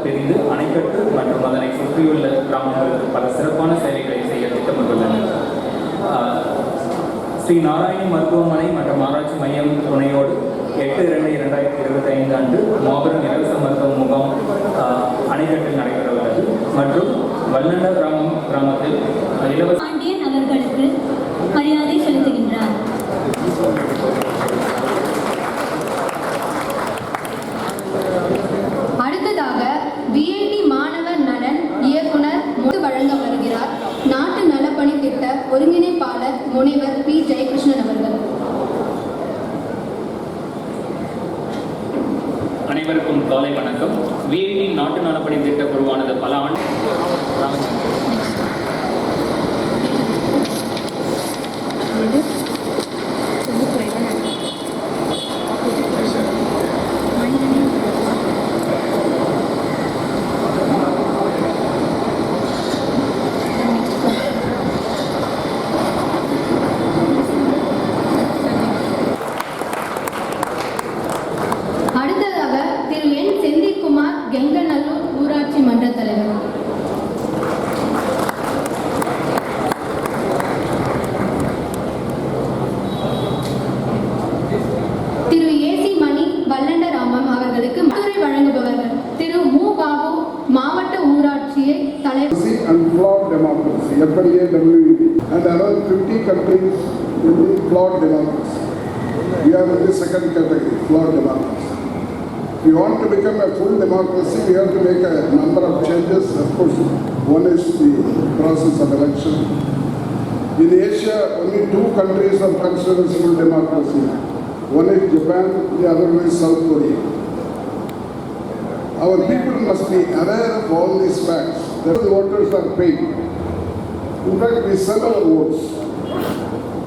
பிரிந்து அணைக்கட்டு மற்றும் அதனை சுற்றியுள்ள கிராமங்களுக்கு பல சிறப்பான சேவைகளை செய்ய திட்டமிட்டுள்ளனர். ஸ்ரீ நாராயணி மருத்துவமனை மற்றும் ஆராய்ச்சி மையம் துணையோடு எட்டு இரண்டு இரண்டாயிரத்தி இருபத்தி ஐந்து ஆண்டு மாபெரும் இலவச மருத்துவ முகாம் ஆஹ், அணைக்கட்டில் நடைபெற உள்ளது மற்றும் வல்லண்ட கிராமம் கிராமத்தில் இலவச அவர்களுக்கு மரியாதை செலுத்துகின்றார். காலை வணக்கம். விஐடி நாட்டு நலப்பணி திட்ட குழுவானது பல ஆண்டு ராமச்சந்திரன். அவர்களுக்கு மதுரை வழங்குபவர்கள் திரு மு பாபு மாவட்ட ஊராட்சியை தலைவர் democracy and flawed democracy, FLAWD, and around 50 countries in the flawed democracy. We are in the second category, flawed democracy. If we want to become a full democracy, we have to make a number of changes. Of course, one is the process of election. In Asia, only two countries are considered as full democracy. One is Japan, the other one is South Korea. Our people must be aware of all these facts. The voters are paid. In fact, we sell our votes.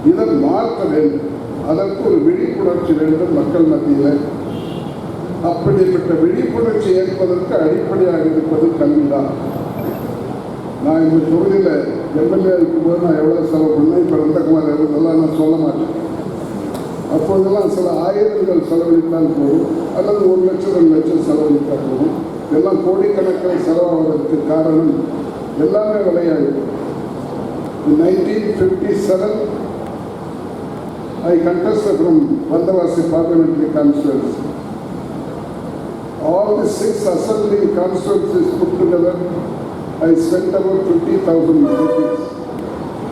இதை மாற்ற வேண்டும் அதற்கு ஒரு விழிப்புணர்ச்சி வேண்டும் மக்கள் மத்தியில் அப்படிப்பட்ட விழிப்புணர்ச்சி ஏற்பதற்கு அடிப்படையாக இருப்பது கல்விதான் நான் இந்த தொகுதியில் எம்எல்ஏ இருக்கும்போது நான் எவ்வளோ செலவு பண்ணேன் இப்போ நந்தகுமார் இருந்ததெல்லாம் நான் சொல்ல மாட்டேன் அப்போதெல்லாம் சில ஆயிரங்கள் செலவழித்தால் போதும் அல்லது ஒரு லட்சம் ரெண்டு லட்சம் செலவழித்தால் போதும் எல்லாம் கோடிக்கணக்கில் செலவாவதற்கு காரணம் எல்லாமே விளையாடும் nineteen fifty seven I contested from Vandavasi parliamentary constituency. All the six assembly constituencies put together, I spent about 50,000 rupees.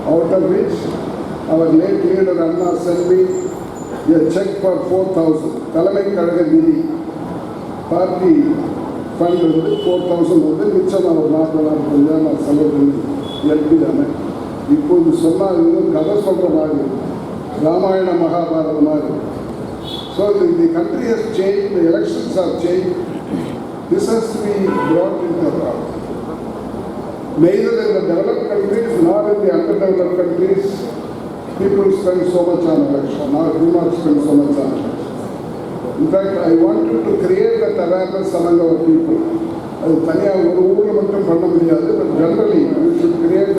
Out of which, our late leader Anna sent me a check for 4,000. தலைமை கழக நிதி party fund வந்து four thousand வந்து மிச்சம் அவர் ஒரு நாற்பதாயிரம் கொஞ்சம் நான் செலவு பண்ணி எல்பி தானே இப்போது சொன்னால் இன்னும் கதை சொல்கிற மாதிரி ராமாயண மகாபாரதம் மாதிரி so the country has change the elections are change this has to be brought into account. Neither in the developed countries nor in the underdeveloped countries, people spend so much on election, or do not spend so much on election. In fact, I wanted to create that awareness among our people. அது தனியாக ஒரு ஊரில் மட்டும் பண்ண முடியாது but generally you should create